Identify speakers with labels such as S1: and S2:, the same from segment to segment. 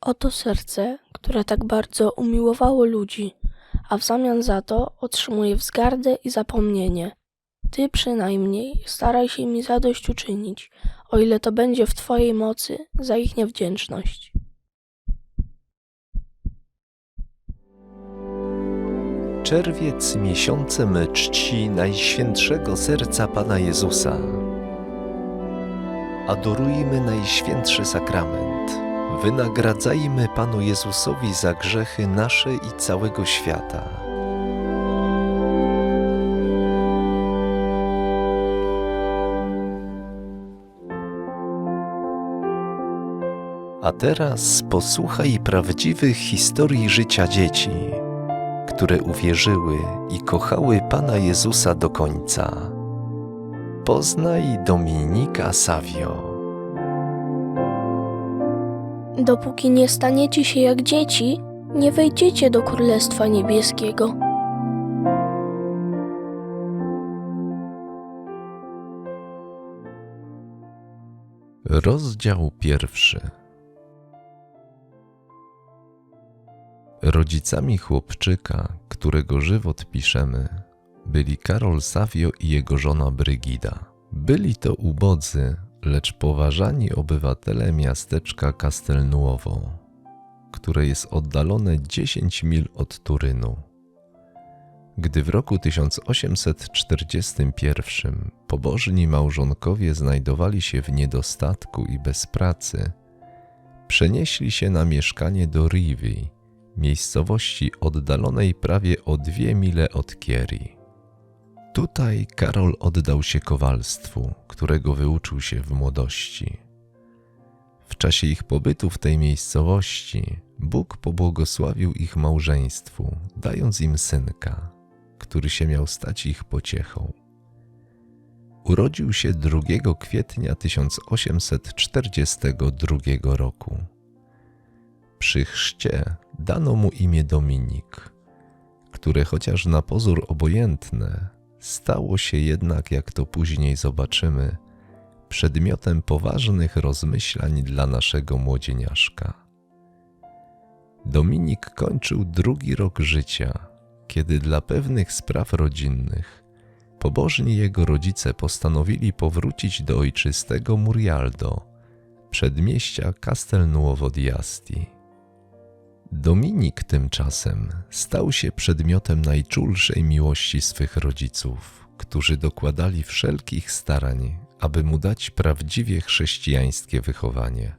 S1: Oto serce, które tak bardzo umiłowało ludzi, a w zamian za to otrzymuje wzgardę i zapomnienie. Ty przynajmniej staraj się mi zadośćuczynić, o ile to będzie w Twojej mocy, za ich niewdzięczność.
S2: Czerwiec miesiącem czci Najświętszego Serca Pana Jezusa. Adorujmy Najświętszy Sakrament. Wynagradzajmy Panu Jezusowi za grzechy nasze i całego świata. A teraz posłuchaj prawdziwych historii życia dzieci które uwierzyły i kochały Pana Jezusa do końca. Poznaj Dominika Savio.
S1: Dopóki nie staniecie się jak dzieci, nie wejdziecie do Królestwa Niebieskiego.
S2: Rozdział pierwszy. Rodzicami chłopczyka, którego żywot piszemy, byli Karol Savio i jego żona Brygida. Byli to ubodzy, lecz poważani obywatele miasteczka Castelnuovo, które jest oddalone 10 mil od Turynu. Gdy w roku 1841 pobożni małżonkowie znajdowali się w niedostatku i bez pracy, przenieśli się na mieszkanie do Rivi, miejscowości oddalonej prawie o dwie mile od Kieri. Tutaj Karol oddał się kowalstwu, którego wyuczył się w młodości. W czasie ich pobytu w tej miejscowości Bóg pobłogosławił ich małżeństwu, dając im synka, który się miał stać ich pociechą. Urodził się 2 kwietnia 1842 roku. Przy chrzcie dano mu imię Dominik, które chociaż na pozór obojętne, stało się jednak, jak to później zobaczymy, przedmiotem poważnych rozmyślań dla naszego młodzieniaszka. Dominik kończył drugi rok życia, kiedy dla pewnych spraw rodzinnych pobożni jego rodzice postanowili powrócić do ojczystego Murialdo, przedmieścia Castelnuovo di Asti. Dominik tymczasem stał się przedmiotem najczulszej miłości swych rodziców, którzy dokładali wszelkich starań, aby mu dać prawdziwie chrześcijańskie wychowanie.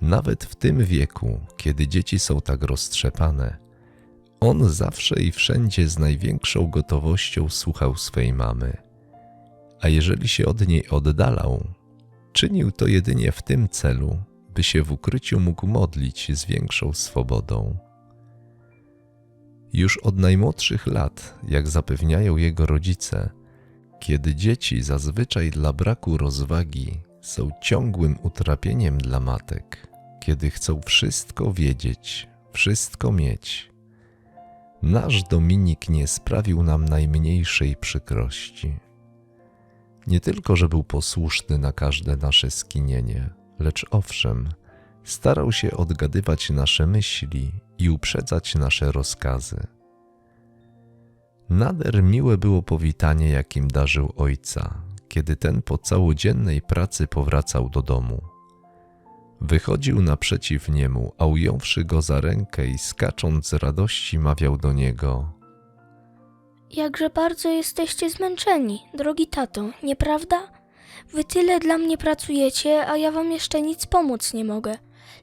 S2: Nawet w tym wieku, kiedy dzieci są tak roztrzepane, on zawsze i wszędzie z największą gotowością słuchał swej mamy. A jeżeli się od niej oddalał, czynił to jedynie w tym celu, by się w ukryciu mógł modlić z większą swobodą. Już od najmłodszych lat, jak zapewniają jego rodzice, kiedy dzieci zazwyczaj dla braku rozwagi są ciągłym utrapieniem dla matek, kiedy chcą wszystko wiedzieć, wszystko mieć. Nasz Dominik nie sprawił nam najmniejszej przykrości. Nie tylko, że był posłuszny na każde nasze skinienie, lecz owszem, starał się odgadywać nasze myśli i uprzedzać nasze rozkazy. Nader miłe było powitanie, jakim darzył ojca, kiedy ten po całodziennej pracy powracał do domu. Wychodził naprzeciw niemu, a ująwszy go za rękę i skacząc z radości mawiał do niego –
S1: Jakże bardzo jesteście zmęczeni, drogi tato, nieprawda? Wy tyle dla mnie pracujecie, a ja wam jeszcze nic pomóc nie mogę.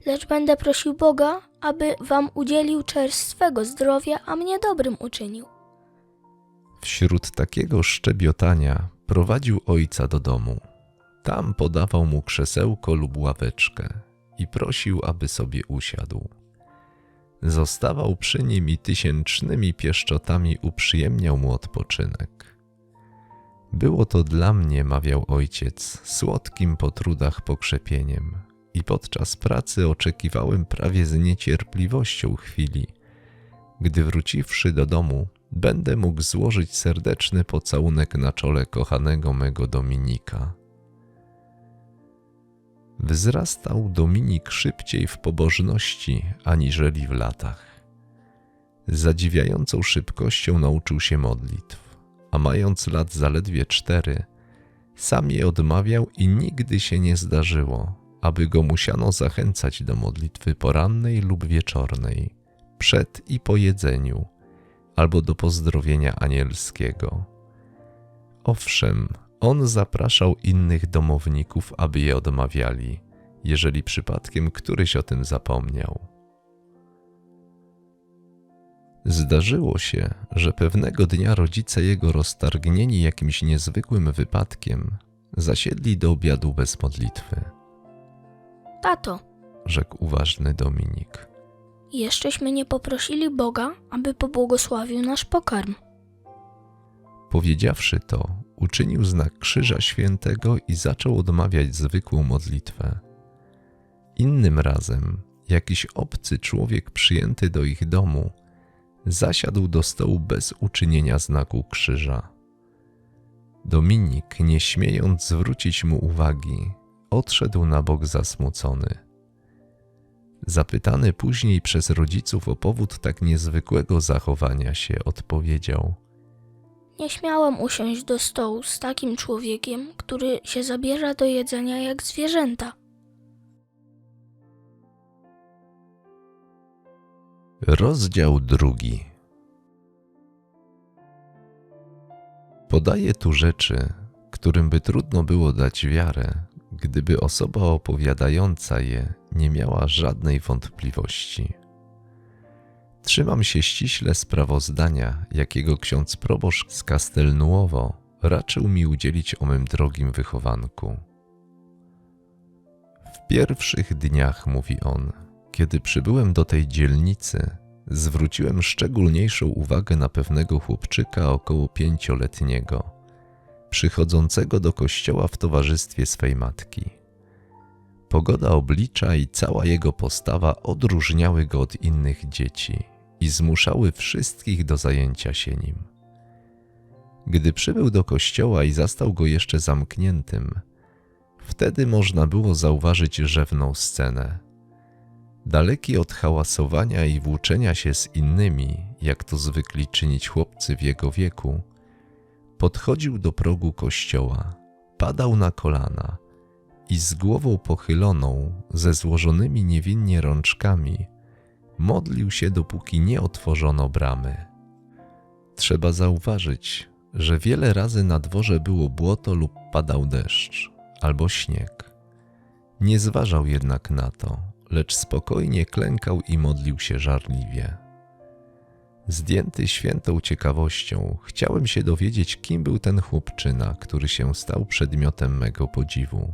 S1: Lecz będę prosił Boga, aby wam udzielił czerstwego zdrowia, a mnie dobrym uczynił.
S2: Wśród takiego szczebiotania prowadził ojca do domu. Tam podawał mu krzesełko lub ławeczkę i prosił, aby sobie usiadł. Zostawał przy nim i tysięcznymi pieszczotami uprzyjemniał mu odpoczynek. Było to dla mnie, mawiał ojciec, słodkim po trudach pokrzepieniem i podczas pracy oczekiwałem prawie z niecierpliwością chwili, gdy wróciwszy do domu, będę mógł złożyć serdeczny pocałunek na czole kochanego mego Dominika. Wzrastał Dominik szybciej w pobożności aniżeli w latach. Z zadziwiającą szybkością nauczył się modlitw, a mając lat zaledwie cztery, sam je odmawiał i nigdy się nie zdarzyło, aby go musiano zachęcać do modlitwy porannej lub wieczornej, przed i po jedzeniu, albo do pozdrowienia anielskiego. Owszem, on zapraszał innych domowników, aby je odmawiali, jeżeli przypadkiem któryś o tym zapomniał. Zdarzyło się, że pewnego dnia rodzice jego roztargnieni jakimś niezwykłym wypadkiem zasiedli do obiadu bez modlitwy,
S1: Tato,
S2: rzekł uważny Dominik.
S1: jeszcześmy nie poprosili Boga, aby pobłogosławił nasz pokarm.
S2: Powiedziawszy to, uczynił znak Krzyża Świętego i zaczął odmawiać zwykłą modlitwę. Innym razem jakiś obcy człowiek przyjęty do ich domu zasiadł do stołu bez uczynienia znaku krzyża. Dominik, nie śmiejąc zwrócić mu uwagi, odszedł na bok zasmucony. Zapytany później przez rodziców o powód tak niezwykłego zachowania się, odpowiedział –
S1: Nie śmiałem usiąść do stołu z takim człowiekiem, który się zabiera do jedzenia jak zwierzęta.
S2: Rozdział drugi. Podaję tu rzeczy, którym by trudno było dać wiarę, gdyby osoba opowiadająca je nie miała żadnej wątpliwości. Trzymam się ściśle sprawozdania, jakiego ksiądz proboszcz z Castelnuovo raczył mi udzielić o mym drogim wychowanku. W pierwszych dniach, mówi on, kiedy przybyłem do tej dzielnicy, zwróciłem szczególniejszą uwagę na pewnego chłopczyka około pięcioletniego, przychodzącego do kościoła w towarzystwie swej matki. Pogoda oblicza i cała jego postawa odróżniały go od innych dzieci i zmuszały wszystkich do zajęcia się nim. Gdy przybył do kościoła i zastał go jeszcze zamkniętym, wtedy można było zauważyć rzewną scenę. Daleki od hałasowania i włóczenia się z innymi, jak to zwykli czynić chłopcy w jego wieku, podchodził do progu kościoła, padał na kolana i z głową pochyloną, ze złożonymi niewinnie rączkami, modlił się, dopóki nie otworzono bramy. Trzeba zauważyć, że wiele razy na dworze było błoto lub padał deszcz albo śnieg. Nie zważał jednak na to, lecz spokojnie klękał i modlił się żarliwie. Zdjęty świętą ciekawością, chciałem się dowiedzieć, kim był ten chłopczyna, który się stał przedmiotem mego podziwu.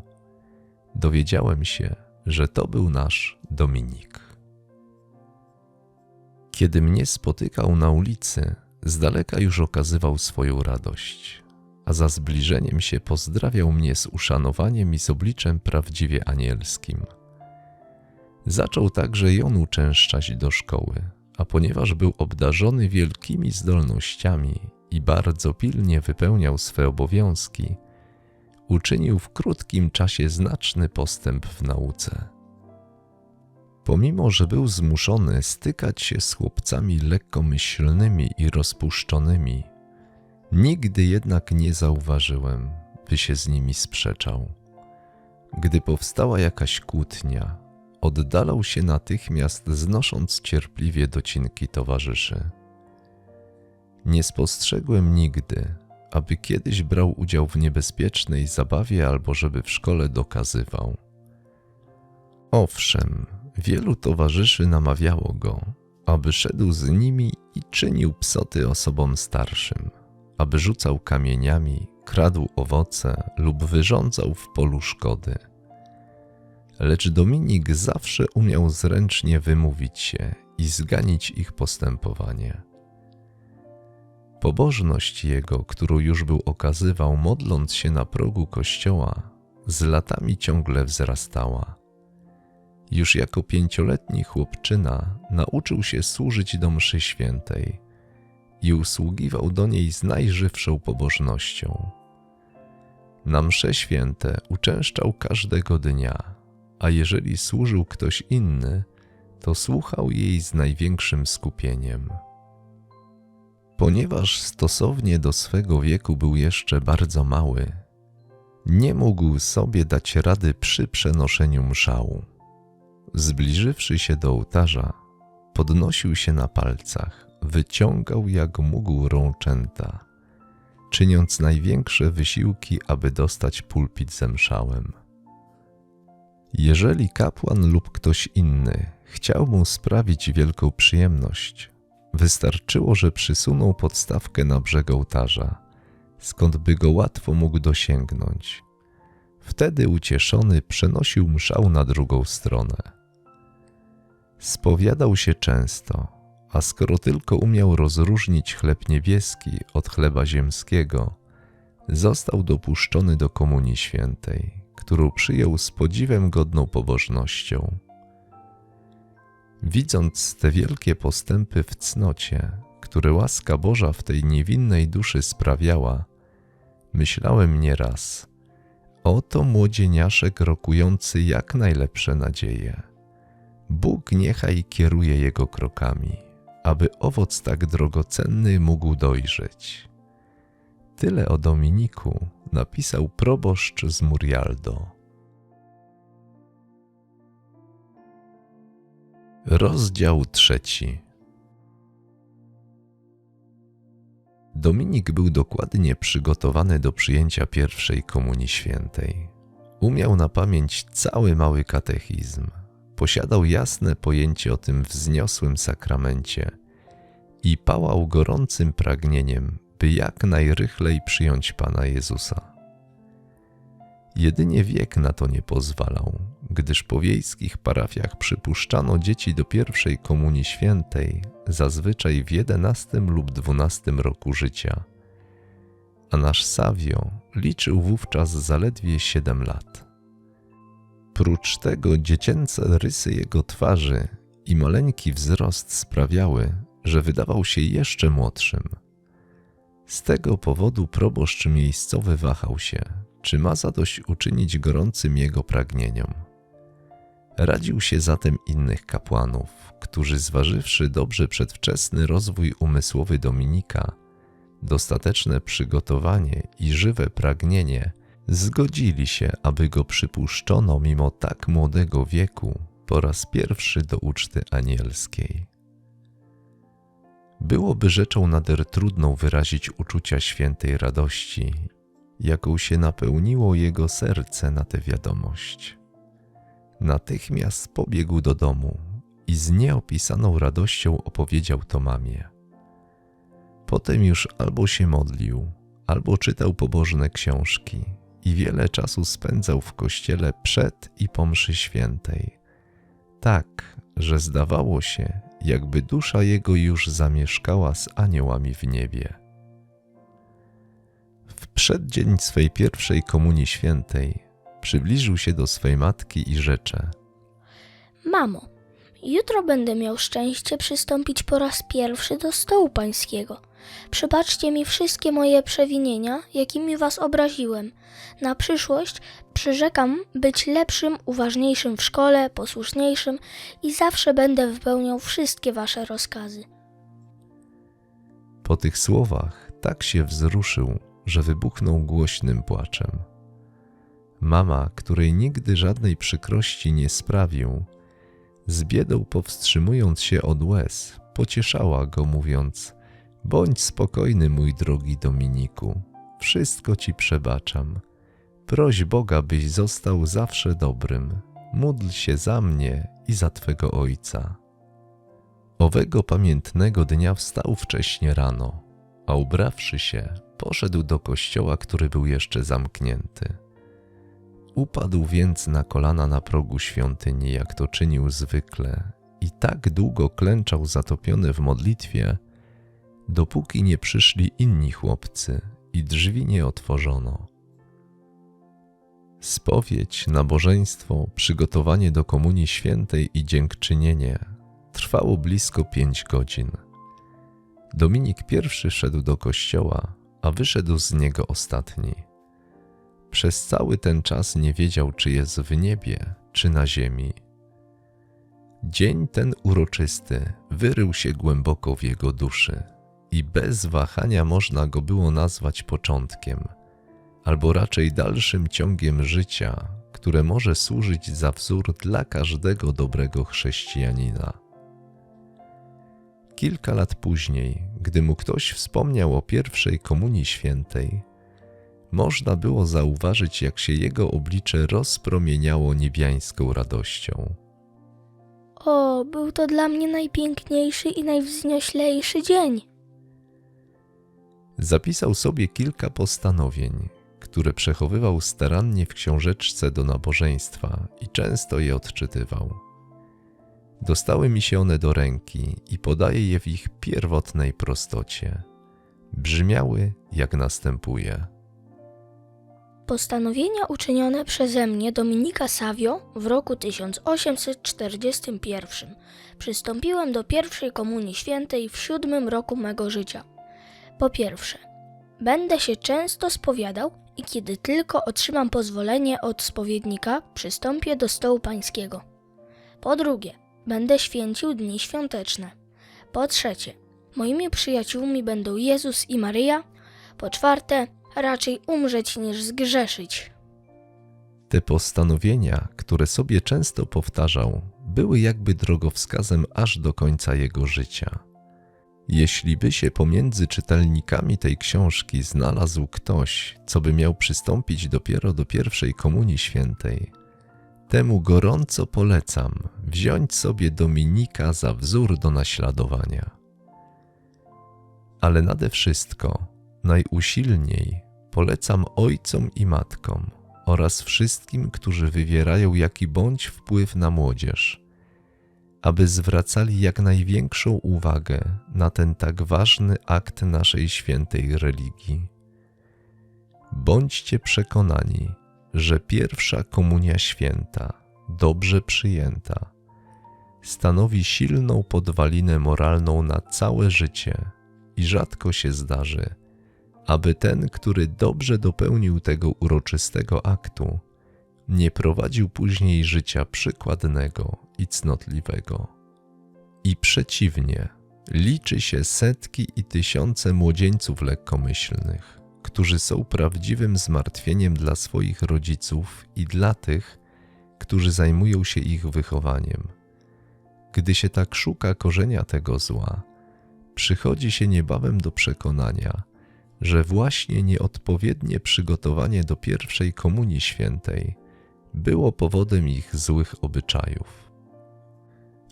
S2: Dowiedziałem się, że to był nasz Dominik. Kiedy mnie spotykał na ulicy, z daleka już okazywał swoją radość, a za zbliżeniem się pozdrawiał mnie z uszanowaniem i z obliczem prawdziwie anielskim. Zaczął także on uczęszczać do szkoły, a ponieważ był obdarzony wielkimi zdolnościami i bardzo pilnie wypełniał swe obowiązki, uczynił w krótkim czasie znaczny postęp w nauce. Pomimo, że był zmuszony stykać się z chłopcami lekkomyślnymi i rozpuszczonymi, nigdy jednak nie zauważyłem, by się z nimi sprzeczał. Gdy powstała jakaś kłótnia, oddalał się natychmiast, znosząc cierpliwie docinki towarzyszy. Nie spostrzegłem nigdy, aby kiedyś brał udział w niebezpiecznej zabawie albo żeby w szkole dokazywał. Owszem, wielu towarzyszy namawiało go, aby szedł z nimi i czynił psoty osobom starszym, aby rzucał kamieniami, kradł owoce lub wyrządzał w polu szkody. Lecz Dominik zawsze umiał zręcznie wymówić się i zganić ich postępowanie. Pobożność jego, którą już był okazywał, modląc się na progu kościoła, z latami ciągle wzrastała. Już jako pięcioletni chłopczyna nauczył się służyć do mszy świętej i usługiwał do niej z najżywszą pobożnością. Na msze święte uczęszczał każdego dnia, a jeżeli służył ktoś inny, to słuchał jej z największym skupieniem. Ponieważ stosownie do swego wieku był jeszcze bardzo mały, nie mógł sobie dać rady przy przenoszeniu mszału. Zbliżywszy się do ołtarza, podnosił się na palcach, wyciągał jak mógł rączęta, czyniąc największe wysiłki, aby dostać pulpit ze mszałem. Jeżeli kapłan lub ktoś inny chciał mu sprawić wielką przyjemność, wystarczyło, że przysunął podstawkę na brzeg ołtarza, skąd by go łatwo mógł dosięgnąć. Wtedy ucieszony przenosił mszał na drugą stronę. Spowiadał się często, a skoro tylko umiał rozróżnić chleb niebieski od chleba ziemskiego, został dopuszczony do Komunii Świętej, którą przyjął z podziwem godną pobożnością. Widząc te wielkie postępy w cnocie, które łaska Boża w tej niewinnej duszy sprawiała, myślałem nieraz: oto młodzieniaszek rokujący jak najlepsze nadzieje. Bóg niechaj kieruje jego krokami, aby owoc tak drogocenny mógł dojrzeć. Tyle o Dominiku napisał proboszcz z Murialdo. Rozdział trzeci. Dominik był dokładnie przygotowany do przyjęcia pierwszej komunii świętej. Umiał na pamięć cały mały katechizm. Posiadał jasne pojęcie o tym wzniosłym sakramencie i pałał gorącym pragnieniem, by jak najrychlej przyjąć Pana Jezusa. Jedynie wiek na to nie pozwalał, gdyż po wiejskich parafiach przypuszczano dzieci do pierwszej komunii świętej zazwyczaj w jedenastym lub dwunastym roku życia, a nasz Savio liczył wówczas zaledwie siedem lat. Prócz tego dziecięce rysy jego twarzy i maleńki wzrost sprawiały, że wydawał się jeszcze młodszym. Z tego powodu proboszcz miejscowy wahał się, czy ma zadość uczynić gorącym jego pragnieniom. Radził się zatem innych kapłanów, którzy zważywszy dobrze przedwczesny rozwój umysłowy Dominika, dostateczne przygotowanie i żywe pragnienie, zgodzili się, aby go przypuszczono mimo tak młodego wieku po raz pierwszy do uczty anielskiej. Byłoby rzeczą nader trudną wyrazić uczucia świętej radości, jaką się napełniło jego serce na tę wiadomość. Natychmiast pobiegł do domu i z nieopisaną radością opowiedział to mamie. Potem już albo się modlił, albo czytał pobożne książki i wiele czasu spędzał w kościele przed i po mszy świętej. Tak, że zdawało się, jakby dusza jego już zamieszkała z aniołami w niebie. W przeddzień swej pierwszej komunii świętej przybliżył się do swej matki i rzecze:
S1: Mamo, jutro będę miał szczęście przystąpić po raz pierwszy do stołu pańskiego. Przebaczcie mi wszystkie moje przewinienia, jakimi was obraziłem. Na przyszłość przyrzekam być lepszym, uważniejszym w szkole, posłuszniejszym i zawsze będę wypełniał wszystkie wasze rozkazy.
S2: Po tych słowach tak się wzruszył, że wybuchnął głośnym płaczem. Mama, której nigdy żadnej przykrości nie sprawił, z biedą powstrzymując się od łez, pocieszała go, mówiąc: Bądź spokojny, mój drogi Dominiku, wszystko ci przebaczam. Proś Boga, byś został zawsze dobrym. Módl się za mnie i za twego ojca. Owego pamiętnego dnia wstał wcześnie rano, a ubrawszy się, poszedł do kościoła, który był jeszcze zamknięty. Upadł więc na kolana na progu świątyni, jak to czynił zwykle, i tak długo klęczał zatopiony w modlitwie, dopóki nie przyszli inni chłopcy i drzwi nie otworzono. Spowiedź, nabożeństwo, przygotowanie do Komunii Świętej i dziękczynienie trwało blisko pięć godzin. Dominik pierwszy szedł do kościoła, a wyszedł z niego ostatni. Przez cały ten czas nie wiedział, czy jest w niebie, czy na ziemi. Dzień ten uroczysty wyrył się głęboko w jego duszy i bez wahania można go było nazwać początkiem, albo raczej dalszym ciągiem życia, które może służyć za wzór dla każdego dobrego chrześcijanina. Kilka lat później, gdy mu ktoś wspomniał o pierwszej komunii świętej, można było zauważyć, jak się jego oblicze rozpromieniało niebiańską radością.
S1: O, był to dla mnie najpiękniejszy i najwznioślejszy dzień.
S2: Zapisał sobie kilka postanowień, które przechowywał starannie w książeczce do nabożeństwa i często je odczytywał. Dostały mi się one do ręki i podaję je w ich pierwotnej prostocie. Brzmiały jak następuje.
S1: Postanowienia uczynione przeze mnie Dominika Savio w roku 1841. Przystąpiłem do pierwszej komunii świętej w siódmym roku mego życia. Po pierwsze, będę się często spowiadał i kiedy tylko otrzymam pozwolenie od spowiednika, przystąpię do stołu pańskiego. Po drugie, będę święcił dni świąteczne. Po trzecie, moimi przyjaciółmi będą Jezus i Maryja. Po czwarte, raczej umrzeć niż zgrzeszyć.
S2: Te postanowienia, które sobie często powtarzał, były jakby drogowskazem aż do końca jego życia. Jeśli by się pomiędzy czytelnikami tej książki znalazł ktoś, co by miał przystąpić dopiero do pierwszej komunii świętej, temu gorąco polecam wziąć sobie Dominika za wzór do naśladowania. Ale nade wszystko, najusilniej polecam ojcom i matkom oraz wszystkim, którzy wywierają jaki bądź wpływ na młodzież, aby zwracali jak największą uwagę na ten tak ważny akt naszej świętej religii. Bądźcie przekonani, że pierwsza komunia święta, dobrze przyjęta, stanowi silną podwalinę moralną na całe życie i rzadko się zdarzy, aby ten, który dobrze dopełnił tego uroczystego aktu, nie prowadził później życia przykładnego i cnotliwego. I przeciwnie, liczy się setki i tysiące młodzieńców lekkomyślnych, którzy są prawdziwym zmartwieniem dla swoich rodziców i dla tych, którzy zajmują się ich wychowaniem. Gdy się tak szuka korzenia tego zła, przychodzi się niebawem do przekonania, że właśnie nieodpowiednie przygotowanie do pierwszej komunii świętej było powodem ich złych obyczajów.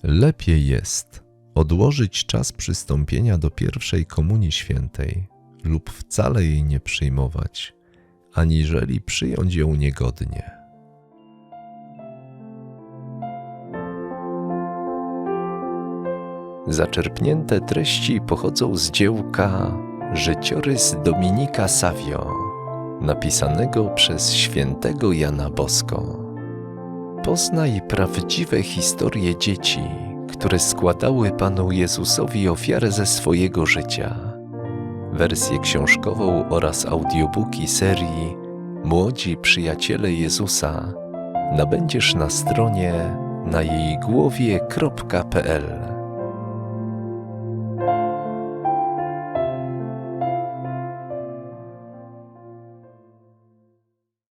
S2: Lepiej jest odłożyć czas przystąpienia do pierwszej komunii świętej lub wcale jej nie przyjmować, aniżeli przyjąć ją niegodnie. Zaczerpnięte treści pochodzą z dziełka Życiorys Dominika Savio, napisanego przez świętego Jana Bosko. Poznaj prawdziwe historie dzieci, które składały Panu Jezusowi ofiarę ze swojego życia. Wersję książkową oraz audiobooki serii Młodzi Przyjaciele Jezusa nabędziesz na stronie na jej głowie.pl.